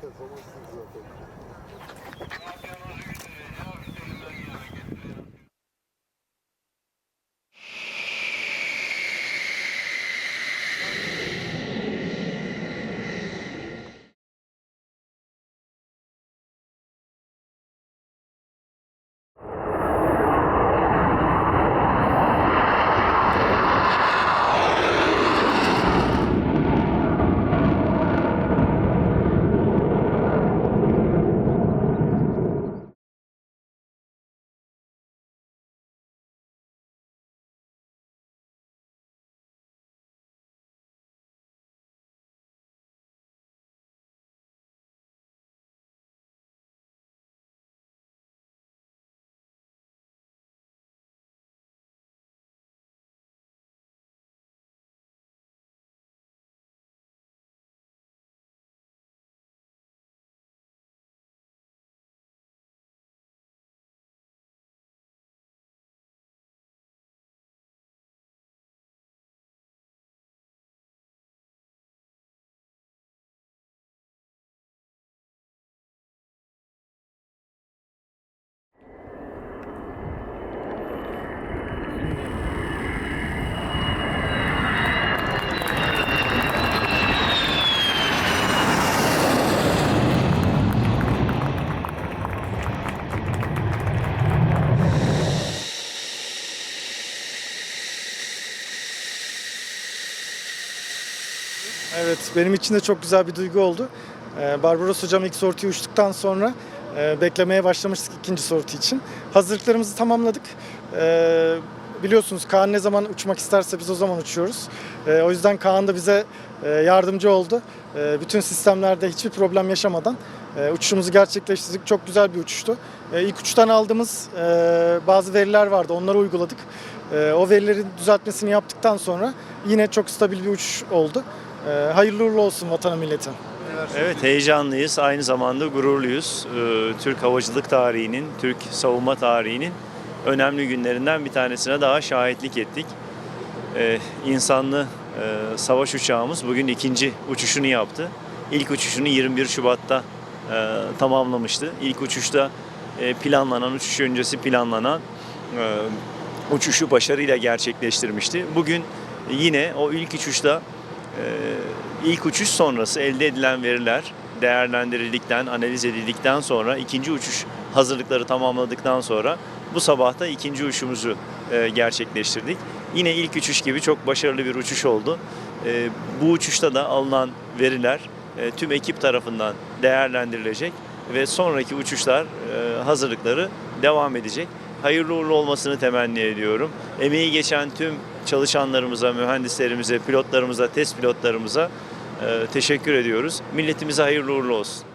performanssız zaten. Evet, benim için de çok güzel bir duygu oldu. Ee, Barbaros hocam ilk sortiyi uçtuktan sonra e, beklemeye başlamıştık ikinci sorti için. Hazırlıklarımızı tamamladık. Ee, biliyorsunuz Kaan ne zaman uçmak isterse biz o zaman uçuyoruz. Ee, o yüzden Kaan da bize e, yardımcı oldu. Bütün sistemlerde hiçbir problem yaşamadan e, uçuşumuzu gerçekleştirdik. Çok güzel bir uçuştu. İlk uçuştan aldığımız bazı veriler vardı, onları uyguladık. O verilerin düzeltmesini yaptıktan sonra yine çok stabil bir uçuş oldu. Ee, hayırlı uğurlu olsun vatana millete. Evet heyecanlıyız. Aynı zamanda gururluyuz. Ee, Türk havacılık tarihinin, Türk savunma tarihinin önemli günlerinden bir tanesine daha şahitlik ettik. Ee, insanlı e, savaş uçağımız bugün ikinci uçuşunu yaptı. İlk uçuşunu 21 Şubat'ta e, tamamlamıştı. İlk uçuşta e, planlanan, uçuş öncesi planlanan uçuşu başarıyla gerçekleştirmişti. Bugün yine o ilk uçuşta ilk uçuş sonrası elde edilen veriler değerlendirildikten, analiz edildikten sonra ikinci uçuş hazırlıkları tamamladıktan sonra bu sabah da ikinci uçuşumuzu e, gerçekleştirdik. Yine ilk uçuş gibi çok başarılı bir uçuş oldu. E, bu uçuşta da alınan veriler e, tüm ekip tarafından değerlendirilecek ve sonraki uçuşlar e, hazırlıkları devam edecek. Hayırlı uğurlu olmasını temenni ediyorum. Emeği geçen tüm çalışanlarımıza, mühendislerimize, pilotlarımıza, test pilotlarımıza e, teşekkür ediyoruz. Milletimize hayırlı uğurlu olsun.